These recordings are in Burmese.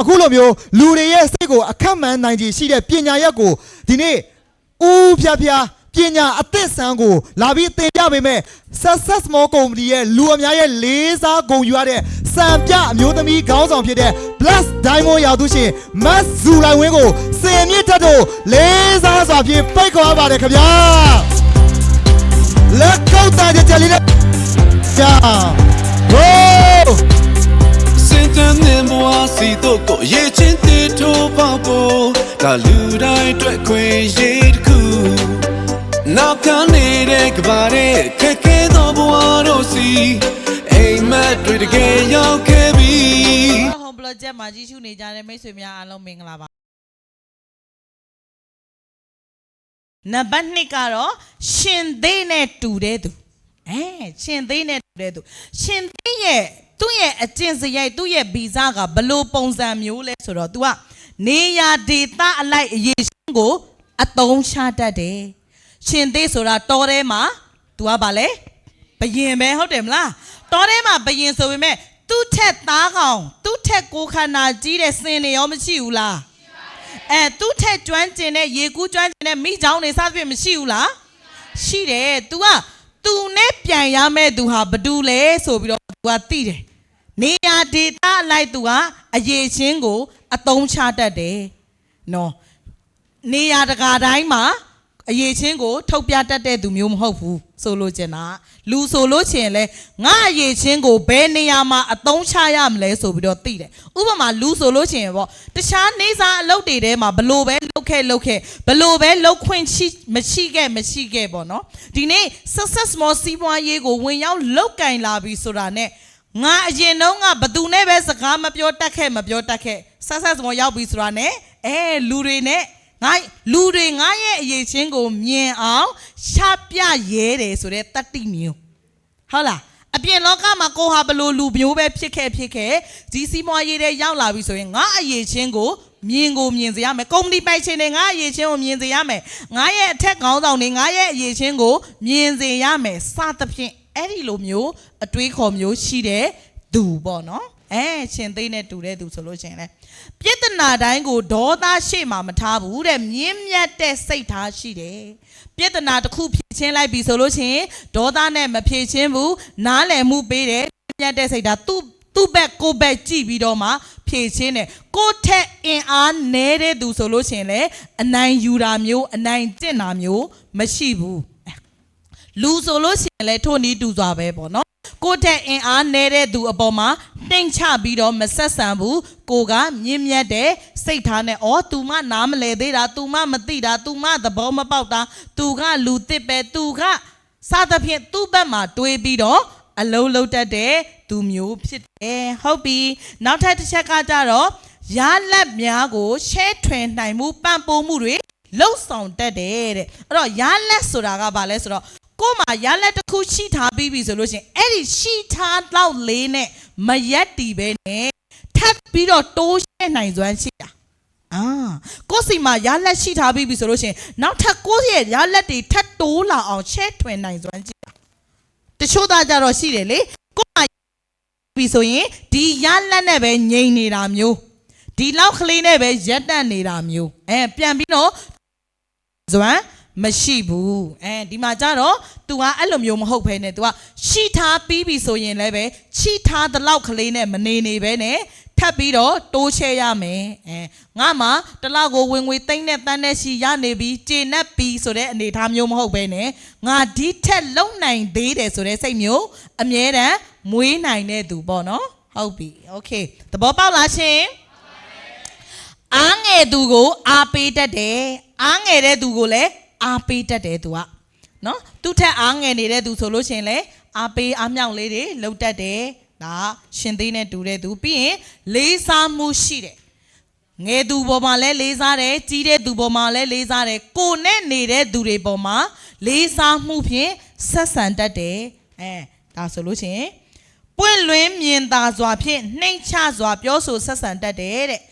အခုလိုမျိုးလူတွေရဲ့စိတ်ကိုအခက်မှန်နိုင်ခြင်းရှိတဲ့ပညာရက်ကိုဒီနေ့ဦးဖျားဖျားပညာအသစ်ဆန်းကိုလာပြီးသင်ပြပေးမယ် Success Small Company ရဲ့လူအများရဲ့လေးစားဂုဏ်ယူရတဲ့စံပြအမျိုးသမီးခေါင်းဆောင်ဖြစ်တဲ့ Plus Diamond ရာသူရှင်မတ်ဇူလိုင်ဝင်းကိုစင်မြင့်ထက်တို့လေးစားစွာဖြင့်ပိတ်ခေါ်ရပါတယ်ခင်ဗျာလက်ကောက်တာကြကြလေးနဲ့ကြာဟိုးစင် တန်းနေဘဝစီတော့ကိုရေချင်းတီထိုးပေါဖို့ဒါလူတိုင်းအတွက်ခွင့်ရတစ်ခုနောက်ကနေတဲ့ကဘာတဲ့ခက်ခဲသောဘဝတို့စီအိမ်မက်တွေတကယ်ရောက်ခဲ့ပြီဟ ோம் ပလော့ဂျက်မှာကြီးစုနေကြတဲ့မိတ်ဆွေများအားလုံးမင်္ဂလာပါနံပါတ်2ကတော့ရှင်သေးနဲ့တူတဲ့သူအဲရှင်သေးနဲ့တူတဲ့သူရှင်သေးရဲ့ သူ့ရဲ့အကျင့်စရိုက်သူ့ရဲ့ဗီဇကဘလို့ပုံစံမျိုးလဲဆိုတော့ तू ကနေရာဒေသအလိုက်အရေးရှင်ကိုအတုံးချတတ်တယ်ရှင်သေးဆိုတာတောထဲမှာ तू ကဗာလဲ ဘယင်ပဲဟုတ်တယ်မလားတောထဲမှာဘယင်ဆိုပေမဲ့သူ့ထက်သားကောင်သူ့ထက်ကိုယ်ခန္ဓာကြီးတဲ့စင်တွေရောမရှိဘူးလားအဲသူ့ထက်ကျွမ်းကျင်တဲ့ရေကူးကျွမ်းကျင်တဲ့မိချောင်းတွေစသဖြင့်မရှိဘူးလားရှိတယ် तू က तू နဲ့ပြန်ရမဲ့သူဟာဘသူလဲဆိုပြီးတော့ तू ကသိတယ်နေရာဒေသအလိုက် तू ကအရေးချင်းကိုအတုံးချတတ်တယ်နော်နေရာတကာတိုင်းမှာ အရေးချင်းကိုထုတ်ပြတတ်တဲ့သူမျိုးမဟုတ်ဘူးဆိုလို့ကျင်တာလူဆိုလို့ချင်လဲငါအရေးချင်းကိုဘယ်နေရာမှာအသုံးချရမလဲဆိုပြီးတော့သိတယ်ဥပမာလူဆိုလို့ချင်ပေါ့တခြားနေစာအလုပ်တွေထဲမှာဘလို့ပဲလုပ်ခဲ့လုပ်ခဲ့ဘလို့ပဲလုပ်ခွင့်ရှိမရှိခဲ့မရှိခဲ့ပေါ့နော်ဒီနေ့ success small စီးပွားရေးကိုဝင်ရောက်လောက်ကင်လာပြီဆိုတာနဲ့ငါအရင်တော့ငါဘသူနဲ့ပဲစကားမပြောတတ်ခဲ့မပြောတတ်ခဲ့ success small ရောက်ပြီဆိုတာနဲ့အဲလူတွေနဲ့ ငါလူတွေငါရဲ့အရေးချင်းကိုမြင်အောင်ရှာပြရဲတယ်ဆိုတဲ့တတ္တိမျိုးဟုတ်လားအပြင်လောကမှာကိုဟာဘလို့လူမျိုးပဲဖြစ်ခဲ့ဖြစ်ခဲ့ဒီစီးပွားရေးတဲ့ရောက်လာပြီဆိုရင်ငါအရေးချင်းကိုမြင်ကိုမြင်စေရမယ်ကုမ္ပဏီပိုက်ရှင်တွေငါအရေးချင်းကိုမြင်စေရမယ်ငါရဲ့အထက်ခေါင်းဆောင်တွေငါရဲ့အရေးချင်းကိုမြင်စေရမယ်စသဖြင့်အဲ့ဒီလိုမျိုးအတွေးခေါ်မျိုးရှိတဲ့သူပေါ့နော် အဲရှင်သိနဲ့တူတဲ့သူဆိုလို့ရှရင်လေပြစ်တနာတိုင်းကိုဒေါသရှေ့မှာမထားဘူးတဲ့မြင်းမြတ်တဲ့စိတ်ထားရှိတယ်ပြစ်တနာတစ်ခုဖြည့်ချင်းလိုက်ပြီဆိုလို့ရှရင်ဒေါသနဲ့မဖြည့်ချင်းဘူးနားလည်မှုပေးတယ်မြတ်တဲ့စိတ်ထားသူ့သူ့ဘက်ကိုယ့်ဘက်ကြည့်ပြီးတော့မှဖြည့်ချင်းတယ်ကိုယ့်ထက်အင်အားနည်းတဲ့သူဆိုလို့ရှရင်လေအနိုင်ယူတာမျိုးအနိုင်ကျင့်တာမျိုးမရှိဘူးလူဆိုလို့ရှိရင်လည်းထို့နီးတူစွာပဲပေါ့နော် ကိုယ့်တဲ့အင်အားနေတဲ့သူအပေါ်မှာနှိမ်ချပြီးတော့မဆက်ဆံဘူးကိုကမြင့်မြတ်တဲ့စိတ်ထားနဲ့ဩ तू မနားမလဲသေးတာ तू မမသိတာ तू မသဘောမပေါက်တာ तू ကလူတစ်ပဲ तू ကစသဖြင့်သူ့ဘက်မှာတွေးပြီးတော့အလုံးလုံးတတ်တဲ့သူမျိုးဖြစ်တယ်ဟုတ်ပြီနောက်ထပ်တစ်ချက်ကကြတော့ရလက်များကိုရှဲထွင်နိုင်မှုပံ့ပိုးမှုတွေလှုပ်ဆောင်တတ်တယ်တဲ့အဲ့တော့ရလက်ဆိုတာကဘာလဲဆိုတော့ ကို့မှာရလက်တစ်ခုရှိထားပြီးပြီဆိုလို့ရှရင်အဲ့ဒီရှိထားတော့လေးနဲ့မရက်တီပဲနဲ့ထပ်ပြီးတော့တိုးရှဲနိုင်စွမ်းရှိတာအာကို့စီမှာရလက်ရှိထားပြီးပြီဆိုလို့ရှရင်နောက်ထပ်ကို့ရဲ့ရလက်တွေထပ်တိုးလာအောင်ရှဲထွင်နိုင်စွမ်းရှိတာတချို့သားကြတော့ရှိတယ်လေကို့မှာပြီဆိုရင်ဒီရလက်နဲ့ပဲငြိမ်နေတာမျိုးဒီလောက်ကလေးနဲ့ပဲရက်တက်နေတာမျိုးအဲပြန်ပြီးတော့ဇွမ်း မရှိဘူးအဲဒီမှာကြတော့ तू ကအဲ့လိုမျိုးမဟုတ်ဘဲနဲ့ तू ကရှိထားပြီးပြီဆိုရင်လည်းပဲချိထားတဲ့လောက်ကလေးနဲ့မနေနေပဲနဲ့ထပ်ပြီးတော့တိုးချဲရမယ်အဲငါမှတစ်လောက်ကိုဝင်ငွေသိမ့်တဲ့တန်းတဲ့ရှိရနေပြီကျေနပ်ပြီဆိုတဲ့အနေအထားမျိုးမဟုတ်ဘဲနဲ့ငါဒီထက်လုံနိုင်သေးတယ်ဆိုတဲ့စိတ်မျိုးအမြဲတမ်းမွေးနိုင်တဲ့သူပေါ့နော်ဟုတ်ပြီโอเคသဘောပေါက်လားရှင် အားငယ်သူကိုအားပေးတတ်တယ်အားငယ်တဲ့သူကိုလည်း အားပေးတတ်တယ်သူကနော်သူ့ထက်အားငယ်နေတဲ့သူဆိုလို့ရှိရင်လည်းအားပေးအားမြောက်လေးတွေလှုပ်တတ်တယ်ဒါရှင်သေးနဲ့တူတဲ့သူပြီးရင်လေးစားမှုရှိတယ်ငယ်သူပေါ်မှာလည်းလေးစားတယ်ကြီးတဲ့သူပေါ်မှာလည်းလေးစားတယ်ကိုနဲ့နေတဲ့သူတွေပေါ်မှာလေးစားမှုဖြင့်ဆက်ဆံတတ်တယ်အဲဒါဆိုလို့ရှိရင်ပွင့်လွင်မြင်သာစွာဖြင့်နှိမ်ချစွာပြောဆိုဆက်ဆံတတ်တယ်တဲ့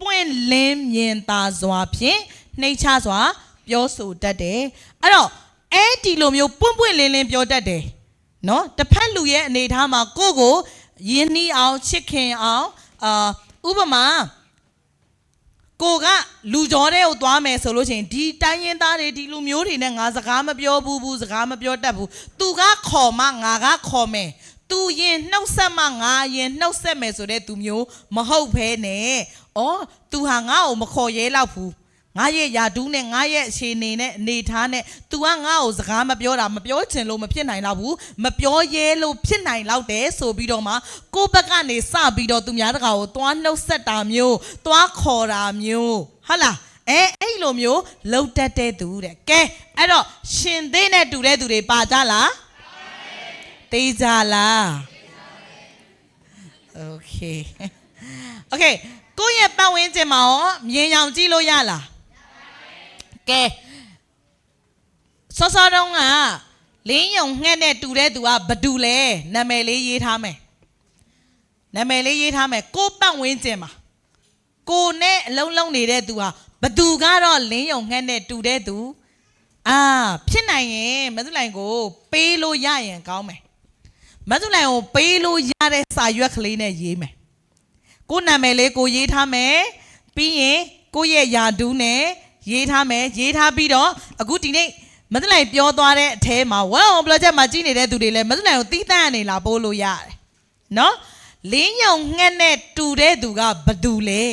ပွင့်လင်းမြင်သာစွာဖြင့်နှိမ်ချစွာ ပြောဆိုတတ်တယ်အဲ့တော့အဲ့ဒီလိုမျိုးပွင့်ပွင့်လင်းလင်းပြောတတ်တယ်နော်တစ်ဖက်လူရဲ့အနေအထားမှာကိုယ့်ကိုယဉ်နှီးအောင်ချစ်ခင်အောင်အာဥပမာကိုကလူကြောတဲ့ကိုသွားမယ်ဆိုလို့ရှိရင်ဒီတိုင်းရင်းသားတွေဒီလူမျိုးတွေနဲ့ငါစကားမပြောဘူးဘူးစကားမပြောတတ်ဘူးသူကခေါ်မှငါကခေါ်မယ်သူရင်နှုတ်ဆက်မှငါရင်နှုတ်ဆက်မယ်ဆိုတဲ့သူမျိုးမဟုတ်ဘဲနဲ့ဩသူဟာငါ့ကိုမခေါ်ရဲတော့ဘူး ငါရဲ့ယာဒူးနဲ့ငါရဲ့အခြေအနေနဲ့အနေထားနဲ့ तू ကငါ့ကိုစကားမပြောတာမပြောချင်လို့မဖြစ်နိုင်တော့ဘူးမပြောရဲလို့ဖြစ်နိုင်တော့တယ်ဆိုပြီးတော့မှကိုယ့်ဘက်ကနေစပြီးတော့သူများတကာကိုသွားနှုတ်ဆက်တာမျိုးသွားခေါ်တာမျိုးဟုတ်လားအဲအဲ့လိုမျိုးလှုပ်တတ်တဲ့သူတဲ့ကဲအဲ့တော့ရှင်သေးနဲ့တူတဲ့သူတွေပါကြလားသေးကြလားโอเคโอเคကိုယ့်ရဲ့ပတ်ဝန်းကျင်မှာရောမြင်ရောင်ကြည့်လို့ရလား ကဲစောစောတုန်းကလင်းယုံငှက်နဲ့တူတဲ့သူကဘသူလဲနာမည်လေးရေးထားမယ်နာမည်လေးရေးထားမယ်ကိုပတ်ဝန်းကျင်မှာကိုနဲ့အလုံးလုံးနေတဲ့သူဟာဘသူကတော့လင်းယုံငှက်နဲ့တူတဲ့သူအာဖြစ်နိုင်ရင်မသုလိုင်ကို ပေးလို့ရရင်ကောင်းမယ်မသုလိုင်ကိုပေးလို့ရတဲ့စာရွက်ကလေးနဲ့ရေးမယ်ကိုနာမည်လေးကိုရေးထားမယ်ပြီးရင်ကိုရဲ့ယာဒူးနဲ့ ရေးထားမယ်ရေးထားပြီးတော့အခုဒီနေ့ မသလိုက်ပြောသွားတဲ့အထဲမှာဝမ်အောင်ပလော့ဂျက်မှာကြီးနေတဲ့သူတွေလည်းမသလိုက်ကိုတီးတန့်နေလာပို့လို့ရတယ်နော်လင်းယုံငှက်နဲ့တူတဲ့သူကဘသူလဲ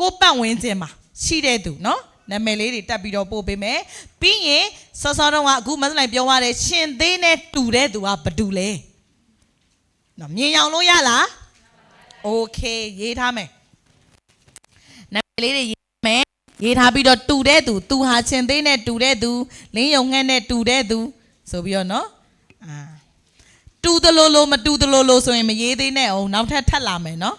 ကိုပတ်ဝန်းကျင်မှာရှိတဲ့သူနော်နာမည်လေးတွေတက်ပြီးတော့ပို့ပေးမယ်ပြီးရင်စောစောတော့ကအခုမသလိုက်ပြောသွားတဲ့ရှင်သေးနဲ့တူတဲ့သူကဘသူလဲနော်မြင်အောင်လို့ရလားโอเคရေးထားမယ်နာမည်လေးတွေ ရေးမယ်ရေးထားပြီးတော့တူတဲ့သူသူဟာချင်းသေးနဲ့တူတဲ့သူလင်းယုံငှက်နဲ့တူတဲ့သူဆိုပြီးတော့နော်အာတူသလိုလိုမတူသလိုလိုဆိုရင်မရေးသေးနဲ့အောင်နောက်ထပ်ထပ်လာမယ်နော်